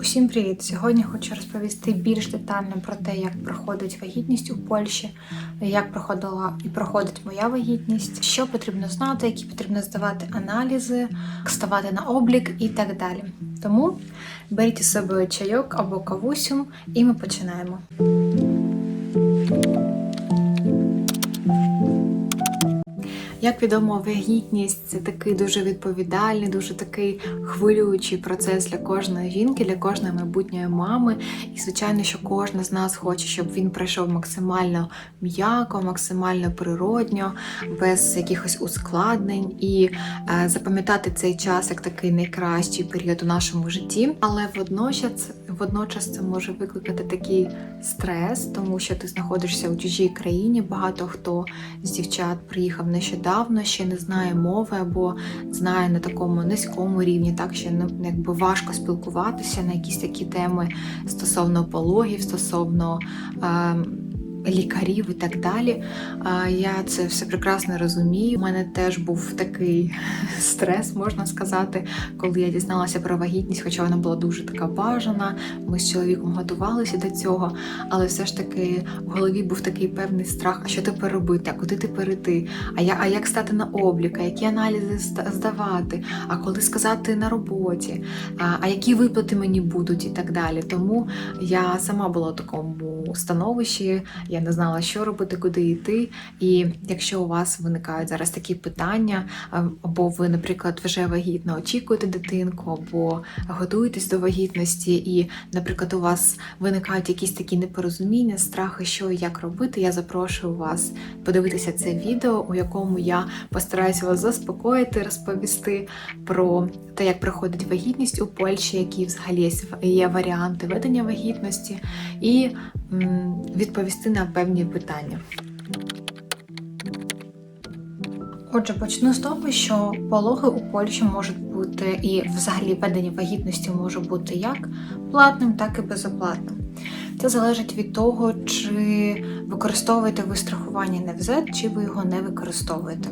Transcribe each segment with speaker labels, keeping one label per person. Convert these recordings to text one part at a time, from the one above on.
Speaker 1: Усім привіт! Сьогодні хочу розповісти більш детально про те, як проходить вагітність у Польщі, як проходила і проходить моя вагітність, що потрібно знати, які потрібно здавати аналізи, ставати на облік і так далі. Тому беріть із собою чайок або кавусю, і ми починаємо. Як відомо, вагітність це такий дуже відповідальний, дуже такий хвилюючий процес для кожної жінки, для кожної майбутньої мами. І звичайно, що кожна з нас хоче, щоб він пройшов максимально м'яко, максимально природньо, без якихось ускладнень, і е, запам'ятати цей час як такий найкращий період у нашому житті. Але водночас, водночас це може викликати такий стрес, тому що ти знаходишся у чужій країні. Багато хто з дівчат приїхав нещодавно, ще не знає мови або знає на такому низькому рівні, так що ну, якби важко спілкуватися на якісь такі теми стосовно пологів, стосовно. Е, Лікарів і так далі. Я це все прекрасно розумію. У мене теж був такий стрес, можна сказати, коли я дізналася про вагітність, хоча вона була дуже така бажана. Ми з чоловіком готувалися до цього, але все ж таки в голові був такий певний страх: а що тепер робити? А куди тепер іти? А я, а як стати на облік? А які аналізи здавати? А коли сказати на роботі? А, а які виплати мені будуть і так далі. Тому я сама була в такому становищі. Я не знала, що робити, куди йти. І якщо у вас виникають зараз такі питання, або ви, наприклад, вже вагітно очікуєте дитинку, або готуєтесь до вагітності, і, наприклад, у вас виникають якісь такі непорозуміння, страхи, що і як робити, я запрошую вас подивитися це відео, у якому я постараюся вас заспокоїти, розповісти про те, як проходить вагітність у Польщі, які взагалі є- варіанти ведення вагітності, і відповісти на певні питання. Отже, почну з того, що пологи у Польщі можуть бути і взагалі ведення вагітності може бути як платним, так і безоплатним. Це залежить від того, чи використовуєте ви страхування НФЗ, чи ви його не використовуєте.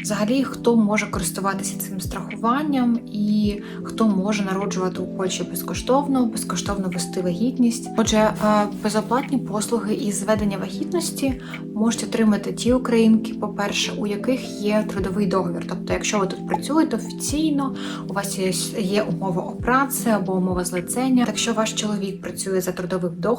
Speaker 1: Взагалі, хто може користуватися цим страхуванням і хто може народжувати у Польщі безкоштовно, безкоштовно вести вагітність. Отже, е, безоплатні послуги із зведення вагітності можуть отримати ті українки, по-перше, у яких є трудовий договір. Тобто, якщо ви тут працюєте офіційно, у вас є, умова о праці або умова злицення. Якщо ваш чоловік працює за трудовим договором,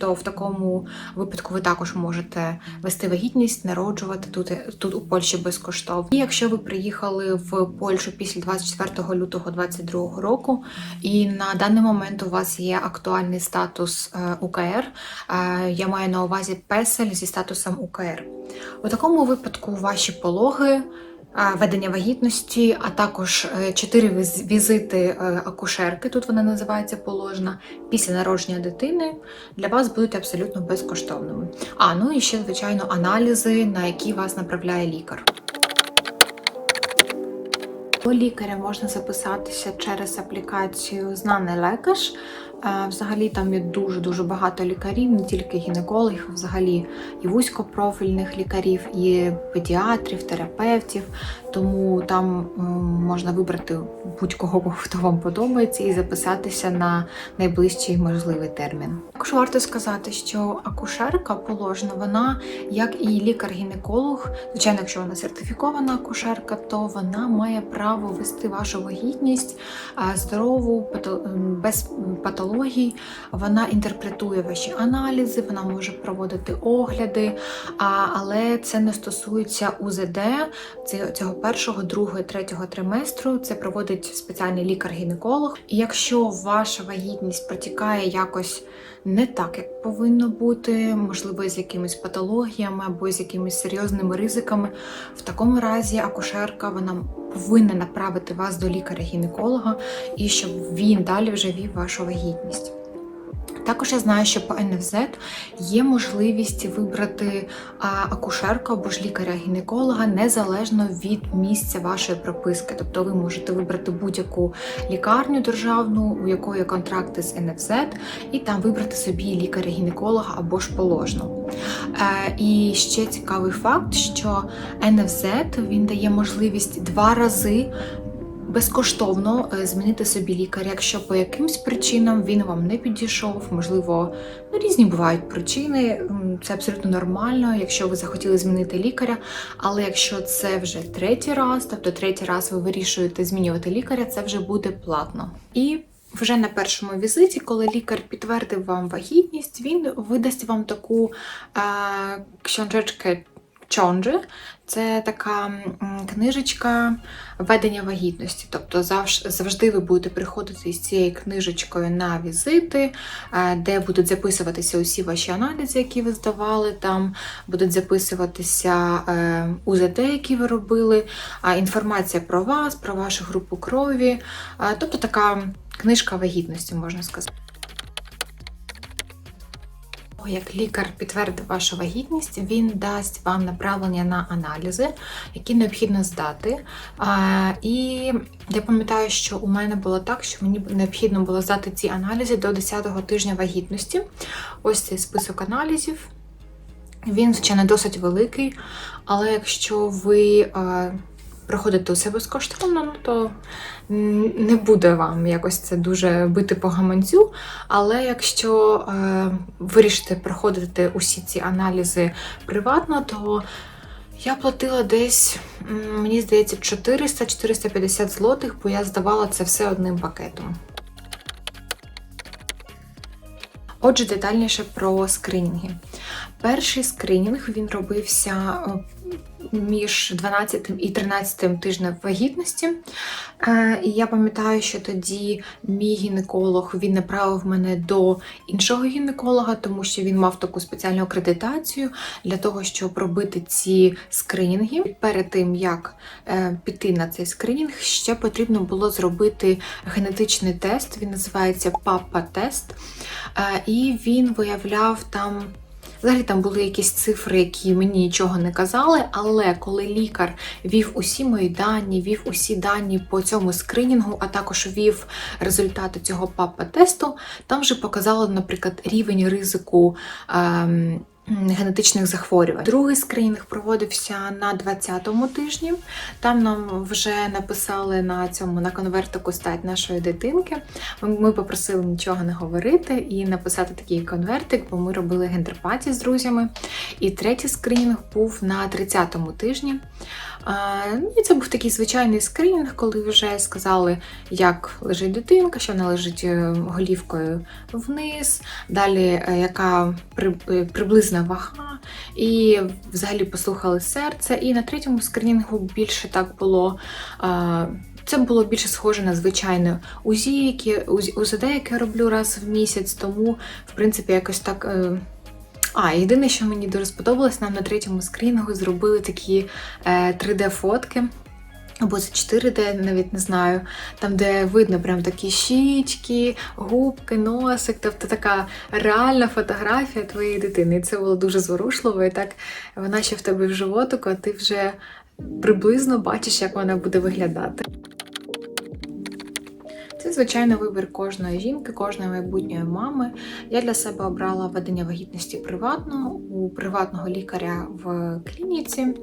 Speaker 1: то в такому випадку ви також можете вести вагітність, народжувати тут, тут у Польщі безкоштовно. І якщо ви приїхали в Польщу після 24 лютого 2022 року, і на даний момент у вас є актуальний статус е, УКР, е, я маю на увазі песель зі статусом УКР. У такому випадку ваші пологи. Ведення вагітності, а також е, чотири візити е, акушерки, тут вона називається положена, після народження дитини для вас будуть абсолютно безкоштовними. А ну і ще, звичайно, аналізи, на які вас направляє лікар. До лікаря можна записатися через аплікацію Знаний лекар. Е, Взагалі там є дуже дуже багато лікарів, не тільки гінекологів, а взагалі і вузькопрофільних лікарів, і педіатрів, терапевтів. Тому там можна вибрати будь-кого, хто вам подобається, і записатися на найближчий можливий термін. Також варто сказати, що акушерка положена, вона як і лікар-гінеколог, звичайно, якщо вона сертифікована акушерка, то вона має право вести вашу вагітність а, здорову, пато- м, без. Вона інтерпретує ваші аналізи, вона може проводити огляди, але це не стосується УЗД цього першого, другого, третього триместру. Це проводить спеціальний лікар-гінеколог. І якщо ваша вагітність протікає якось не так, як повинно бути, можливо, з якимись патологіями або з якимись серйозними ризиками. В такому разі акушерка вона повинна направити вас до лікаря-гінеколога і щоб він далі вже вів вашу вагітність. Також я знаю, що по НФЗ є можливість вибрати акушерку або ж лікаря-гінеколога незалежно від місця вашої прописки. Тобто ви можете вибрати будь-яку лікарню державну, у якої контракти з НФЗ, і там вибрати собі лікаря-гінеколога або ж положну. Е, і ще цікавий факт, що НФЗ він дає можливість два рази безкоштовно е, змінити собі лікаря, якщо по якимсь причинам він вам не підійшов, можливо, ну, різні бувають причини. Це абсолютно нормально, якщо ви захотіли змінити лікаря. Але якщо це вже третій раз, тобто третій раз ви вирішуєте змінювати лікаря, це вже буде платно. І вже на першому візиті, коли лікар підтвердив вам вагітність, він видасть вам таку е, książeczkę Чонджи це така книжечка ведення вагітності. Тобто завжди ви будете приходити з цією книжечкою на візити, е, де будуть записуватися усі ваші аналізи, які ви здавали. Там будуть записуватися е, УЗД, які ви робили, інформація про вас, про вашу групу крові. Е, Тобто така книжка вагітності, можна сказати. Як лікар підтвердив вашу вагітність, він дасть вам направлення на аналізи, які необхідно здати. І я пам'ятаю, що у мене було так, що мені необхідно було здати ці аналізи до 10-го тижня вагітності. Ось цей список аналізів. Він, звичайно, досить великий, але якщо ви проходите усе безкоштовно, ну то не буде вам якось це дуже бити по гаманцю. Але якщо е, вирішите проходити усі ці аналізи приватно, то я платила десь, мені здається, 400-450 злотих, бо я здавала це все одним пакетом. Отже, детальніше про скринінги. Перший скринінг він робився е, між 12 і 13 тижнем вагітності. Е, І я пам'ятаю, що тоді мій гінеколог він направив мене до іншого гінеколога, тому що він мав таку спеціальну акредитацію для того, щоб робити ці скринінги. Перед тим як е, піти на цей скринінг, ще потрібно було зробити генетичний тест. Він називається ПАПА-тест. Е, І він виявляв там. Взагалі там були якісь цифри, які мені нічого не казали, але коли лікар вів усі мої дані, вів усі дані по цьому скринінгу, а також вів результати цього ПАПа-тесту, там вже показало, наприклад, рівень ризику. Ем, Генетичних захворювань. Другий скринінг проводився на 20-му тижні. Там нам вже написали на цьому на конвертику стать нашої дитинки. Ми- попросили нічого не говорити і написати такий конвертик, бо ми робили гендерпаті з друзями. І третій скринінг був на 30-му тижні. Ну, і це був такий звичайний скринінг, коли вже сказали, як лежить дитинка, що вона лежить е, голівкою вниз, далі е, яка при- е, вага, і взагалі послухали серце. І на третьому скринінгу більше так було. а, Це було більше схоже на звичайне УЗІ, УЗ- УЗД, яке я роблю раз в місяць, тому в принципі якось так. е, А, єдине, що мені дуже сподобалось, нам на третьому скрінінгу зробили такі е, 3D-фотки. Або це 4D, навіть не знаю, там, де видно прям такі щічки, губки, носик, тобто така реальна фотографія твоєї дитини. І це було дуже зворушливо, і так вона ще в тебе в животику, а ти вже приблизно бачиш, як вона буде виглядати. Звичайно, вибір кожної жінки, кожної майбутньої мами. Я для себе обрала ведення вагітності приватно у приватного лікаря в клініці.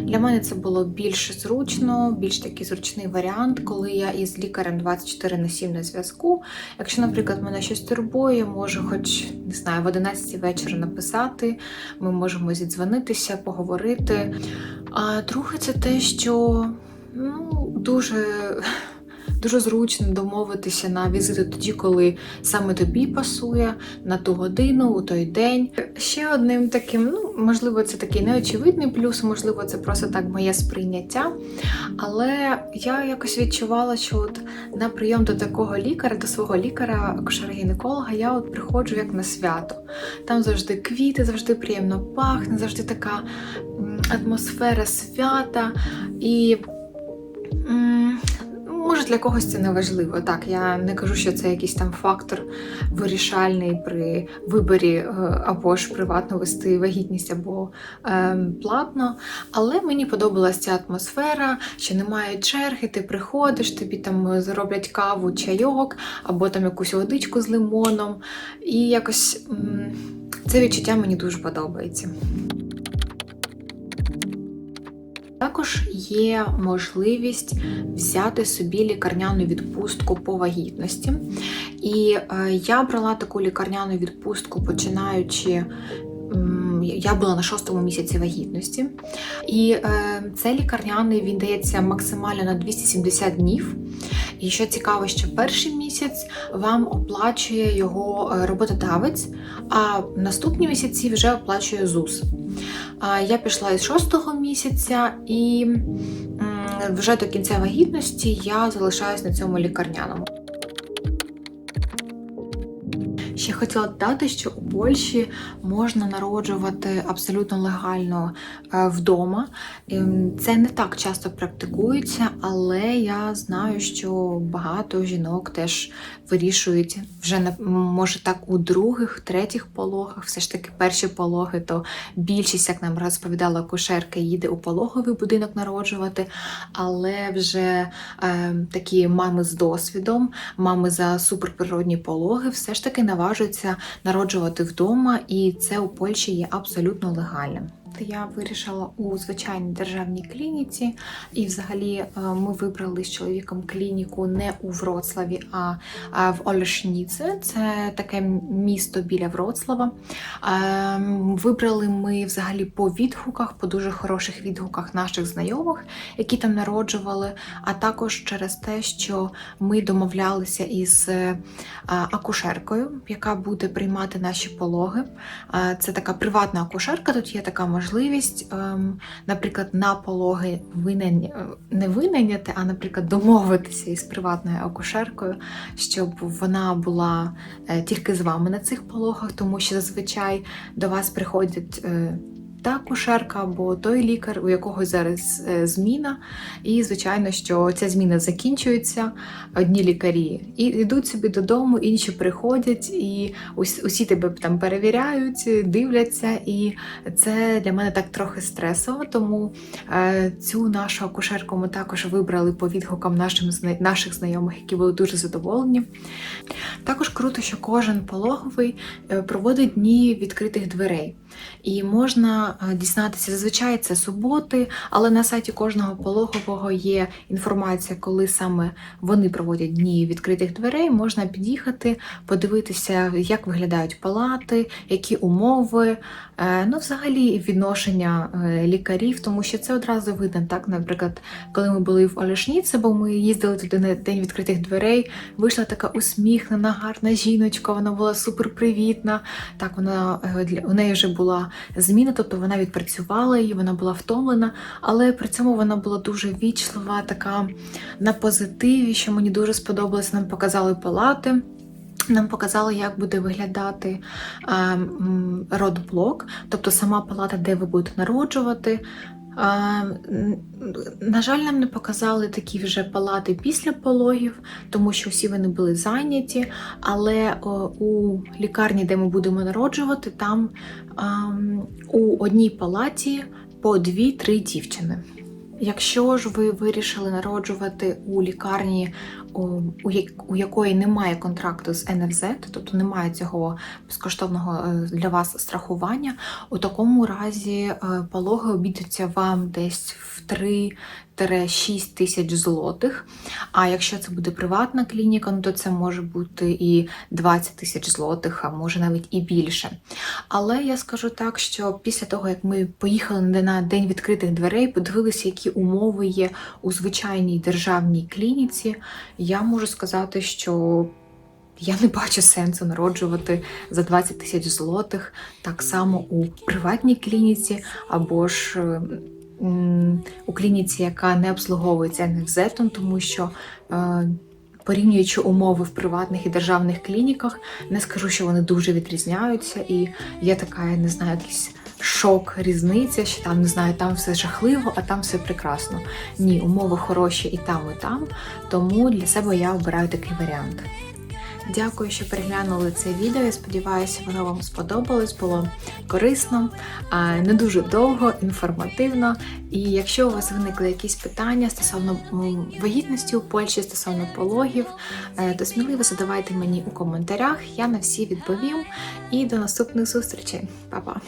Speaker 1: Для мене це було більш зручно, більш такий зручний варіант, коли я із лікарем 24 на 7 на зв'язку. Якщо, наприклад, мене щось турбує, можу, хоч не знаю, в 11 вечора написати, ми можемо зідзвонитися, поговорити. А друге, це те, що ну, дуже. Дуже зручно домовитися на візити тоді, коли саме тобі пасує, на ту годину, у той день. Ще одним таким, ну можливо, це такий неочевидний плюс, можливо, це просто так моє сприйняття. Але я якось відчувала, що от на прийом до такого лікаря, до свого лікаря, акушера-гінеколога, я от приходжу як на свято. Там завжди квіти, завжди приємно пахне, завжди така атмосфера свята і. Може, для когось це не важливо. Так, я не кажу, що це якийсь там фактор вирішальний при виборі е, або ж приватно вести вагітність, або е, платно. Але мені подобалася ця атмосфера, що немає черги, ти приходиш, тобі там зроблять каву, чайок, або там якусь водичку з лимоном. І якось м, це відчуття мені дуже подобається. Також є можливість взяти собі лікарняну відпустку по вагітності. І е, я брала таку лікарняну відпустку, починаючи. Я була на шостому місяці вагітності, і е, цей лікарняний він дається максимально на 270 днів. І що цікаво, що перший місяць вам оплачує його е, роботодавець, а наступні місяці вже оплачує ЗУС. Я пішла із шостого місяця, і вже до кінця вагітності я залишаюсь на цьому лікарняному. Ще хотіла додати, що у Польщі можна народжувати абсолютно легально е, вдома. Ем, Це не так часто практикується, але я знаю, що багато жінок теж вирішують вже може так у других, третіх пологах, все ж таки перші пологи, то більшість, як нам розповідала кушерка, їде у пологовий будинок народжувати. Але вже е, такі мами з досвідом, мами за суперприродні пологи, все ж таки наважуються народжувати вдома, і це у Польщі є абсолютно легальним. Я вирішила у звичайній державній клініці, і взагалі е, ми вибрали з чоловіком клініку не у Вроцлаві, а в Олешніце. Це таке місто біля Вроцлава. Ем, Вибрали ми взагалі по відгуках, по дуже хороших відгуках наших знайомих, які там народжували, а також через те, що ми домовлялися із е, акушеркою, яка буде приймати наші пологи. Це така приватна акушерка. Тут є така можливість, ем, наприклад, на пологи винайня... не винайняти, а, наприклад, домовитися із приватною акушеркою, щоб вона була е, тільки з вами на цих пологах, тому що зазвичай до вас приходять. Та акушерка або той лікар, у якого зараз е, зміна, і звичайно, що ця зміна закінчується. Одні лікарі і йдуть собі додому, інші приходять, і усі тебе там перевіряють, дивляться. І це для мене так трохи стресово. Тому е, цю нашу акушерку ми також вибрали по відгукам нашим наших знайомих, які були дуже задоволені. Також круто, що кожен пологовий е, проводить дні відкритих дверей. І можна е, дізнатися, зазвичай це суботи, але на сайті кожного пологового є інформація, коли саме вони проводять дні відкритих дверей. Можна під'їхати, подивитися, як виглядають палати, які умови, е, ну, взагалі відношення е, лікарів, тому що це одразу видно. Так, наприклад, коли ми були в Олешніці, бо ми їздили туди на день відкритих дверей, вийшла така усміхнена, гарна жіночка, вона була суперпривітна. Так, вона у неї вже була зміна, тобто вона відпрацювала її, вона була втомлена, але при цьому вона була дуже вічлива, така на позитиві, що мені дуже сподобалось. Нам показали палати. Нам показали, як буде виглядати е, родблок, тобто сама палата, де ви будете народжувати. На жаль, нам не показали такі вже палати після пологів, тому що всі вони були зайняті. Але у лікарні, де ми будемо народжувати, там у одній палаті по дві-три дівчини. Якщо ж ви вирішили народжувати у лікарні, у, у, якої немає контракту з НФЗ, тобто немає цього безкоштовного е, для вас страхування, у такому разі е, пологи обійдуться вам десь в 3-6 тисяч злотих. А якщо це буде приватна клініка, ну то це може бути і 20 тисяч злотих, а може навіть і більше. Але я скажу так, що після того, як ми поїхали на день відкритих дверей, подивилися, які умови є у звичайній державній клініці, я можу сказати, що я не бачу сенсу народжувати за 20 тисяч злотих так само у приватній клініці або ж. У клініці, яка не обслуговується НФЗ, тому що е, порівнюючи умови в приватних і державних клініках, не скажу, що вони дуже відрізняються, і є така, я не знаю, якийсь шок, різниця, що там не знаю, там все жахливо, а там все прекрасно. Ні, умови хороші і там, і там. Тому для себе я обираю такий варіант. Дякую, що переглянули це відео. Я сподіваюся, воно вам сподобалось, було корисно, не дуже довго, інформативно. І якщо у вас виникли якісь питання стосовно вагітності у Польщі, стосовно пологів, е, то сміливо задавайте мені у коментарях. Я на всі відповім. І до наступних зустрічей. Па-па!